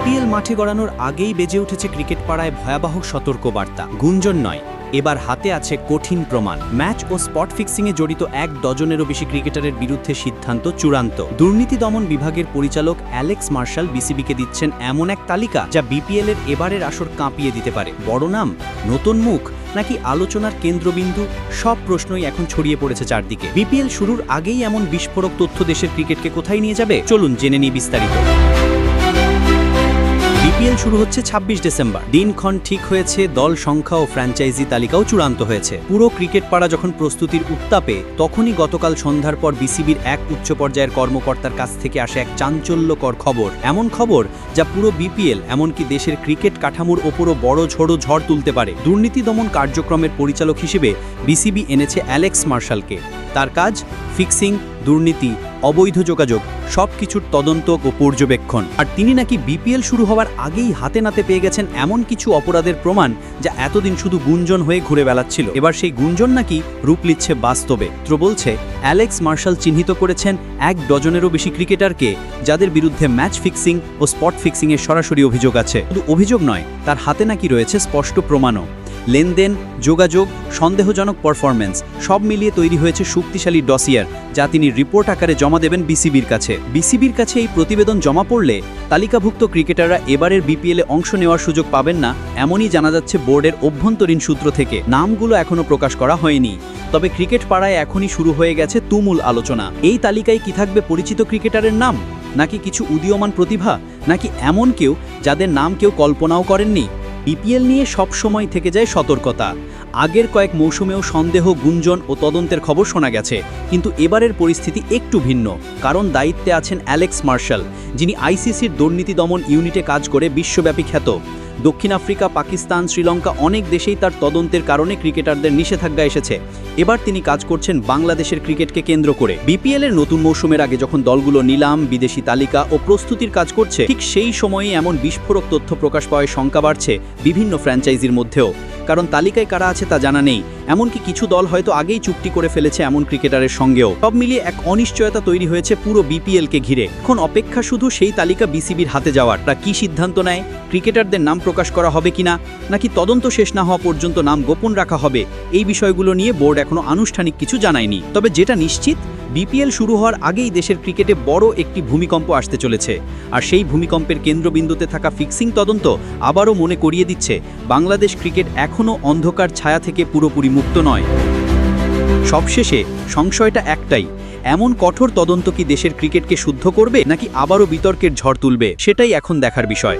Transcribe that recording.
BPL মাঠে গড়ানোর আগেই বেজে উঠেছে ক্রিকেট পাড়ায় ভয়াবহ সতর্কবার্তা। গুঞ্জন নয়, এবার হাতে আছে কঠিন প্রমাণ। ম্যাচ ও স্পট ফিক্সিংয়ে জড়িত এক ডজনেরও বেশি ক্রিকেটারের বিরুদ্ধে সিদ্ধান্ত চূড়ান্ত। দুর্নীতি দমন বিভাগের পরিচালক অ্যালেক্স মার্শাল বিসিবিকে দিচ্ছেন এমন এক তালিকা যা বিপিএল এর এবারের আসর কাঁপিয়ে দিতে পারে। বড় নাম, নতুন মুখ, নাকি আলোচনার কেন্দ্রবিন্দু? সব প্রশ্নই এখন ছড়িয়ে পড়েছে চারদিকে। বিপিএল শুরুর আগেই এমন বিস্ফোরক তথ্য দেশের ক্রিকেটকে কোথায় নিয়ে যাবে? চলুন জেনে নিই বিস্তারিত। বিপিএল শুরু হচ্ছে ২৬ ডিসেম্বর। দিনক্ষণ ঠিক হয়েছে, দল সংখ্যা ও ফ্র্যাঞ্চাইজি তালিকাও চূড়ান্ত হয়েছে। পুরো ক্রিকেট পাড়া যখন প্রস্তুতির উত্তাপে, তখনই গতকাল সন্ধ্যার পর বিসিবির এক উচ্চ পর্যায়ের কর্মকর্তার কাছ থেকে আসে এক চাঞ্চল্যকর খবর। এমন খবর যা পুরো বিপিএল, এমনকি দেশের ক্রিকেট কাঠামোর ওপরও বড় ঝড়ো ঝড় তুলতে পারে। দুর্নীতি দমন কার্যক্রমের পরিচালক হিসেবে বিসিবি এনেছে অ্যালেক্স মার্শালকে। তার কাজ ফিক্সিং দুর্নীতি, অবৈধ যোগাযোগ সব কিছুর তদন্ত ও পর্যবেক্ষণ। আর তিনি নাকি বিপিএল শুরু হওয়ার আগেই হাতে নাতে পেয়ে গেছেন এমন কিছু অপরাধের প্রমাণ যা এতদিন শুধু গুঞ্জন হয়ে ঘুরে বেড়াচ্ছিল। এবার সেই গুঞ্জন নাকি রূপ নিচ্ছে বাস্তবে। ত্র বলছে, অ্যালেক্স মার্শাল চিহ্নিত করেছেন এক ডজনেরও বেশি ক্রিকেটারকে যাদের বিরুদ্ধে ম্যাচ ফিক্সিং ও স্পট ফিক্সিংয়ের সরাসরি অভিযোগ আছে। শুধু অভিযোগ নয়, তার হাতে নাকি রয়েছে স্পষ্ট প্রমাণও। লেনদেন, যোগাযোগ, সন্দেহজনক পারফরম্যান্স সব মিলিয়ে তৈরি হয়েছে শক্তিশালী ডসিয়ার যা তিনি রিপোর্ট আকারে জমা দেবেন বিসিবির কাছে। বিসিবির কাছে এই প্রতিবেদন জমা পড়লে তালিকাভুক্ত ক্রিকেটাররা এবারের বিপিএলে অংশ নেওয়ার সুযোগ পাবেন না, এমনই জানা যাচ্ছে বোর্ডের অভ্যন্তরীণ সূত্র থেকে। নামগুলো এখনও প্রকাশ করা হয়নি। তবে ক্রিকেট পাড়ায় এখনই শুরু হয়ে গেছে তুমুল আলোচনা। এই তালিকায় কি থাকবে পরিচিত ক্রিকেটারের নাম? নাকি কিছু উদীয়মান প্রতিভা? নাকি এমন কেউ যাদের নাম কেউ কল্পনাও করেননি? বিপিএল নিয়ে সব সময় থেকে যায় সতর্কতা। আগের কয়েক মৌসুমেও সন্দেহ, গুঞ্জন ও তদন্তের খবর শোনা গেছে, কিন্তু এবারের পরিস্থিতি একটু ভিন্ন। কারণ দায়িত্বে আছেন অ্যালেক্স মার্শাল, যিনি আইসিসির দুর্নীতি দমন ইউনিটে কাজ করে বিশ্বব্যাপী খ্যাত। দক্ষিণ আফ্রিকা, পাকিস্তান, শ্রীলঙ্কা অনেক দেশেই তার তদন্তের কারণে ক্রিকেটারদের নিষেধাজ্ঞা এসেছে। এবার তিনি কাজ করছেন বাংলাদেশের ক্রিকেটকে কেন্দ্র করে। বিপিএল এর নতুন মৌসুমের আগে যখন দলগুলো নিলাম, বিদেশি তালিকা ও প্রস্তুতির কাজ করছে, ঠিক সেই সময়ে এমন বিস্ফোরক তথ্য প্রকাশ পাওয়ায় শঙ্কা বাড়ছে বিভিন্ন ফ্র্যাঞ্চাইজির মধ্যেও। কারণ তালিকায় কারা আছে তা জানা নেই। এমনকি কিছু দল হয়তো আগেই চুক্তি করে ফেলেছে এমন ক্রিকেটারের সঙ্গেও। সব মিলিয়ে এক অনিশ্চয়তা তৈরি হয়েছে পুরো বিপিএলকে ঘিরে। এখন অপেক্ষা শুধু সেই তালিকা বিসিবির হাতে যাওয়ার। তা কি সিদ্ধান্ত নেয়? ক্রিকেটারদের নাম প্রকাশ করা হবে কিনা? নাকি তদন্ত শেষ না হওয়া পর্যন্ত নাম গোপন রাখা হবে? এই বিষয়গুলো নিয়ে বোর্ড এখনও আনুষ্ঠানিক কিছু জানায়নি। তবে যেটা নিশ্চিত বিপিএল শুরু হওয়ার আগেই দেশের ক্রিকেটে বড় একটি ভূমিকম্প আসতে চলেছে। আর সেই ভূমিকম্পের কেন্দ্রবিন্দুতে থাকা ফিক্সিং তদন্ত আবারও মনে করিয়ে দিচ্ছে, বাংলাদেশ ক্রিকেট এখনও অন্ধকার ছায়া থেকে পুরোপুরি মুক্ত নয়। সবশেষে সংশয়টা একটাই, এমন কঠোর তদন্ত কি দেশের ক্রিকেটকে শুদ্ধ করবে নাকি আবারও বিতর্কের ঝড় তুলবে, সেটাই এখন দেখার বিষয়।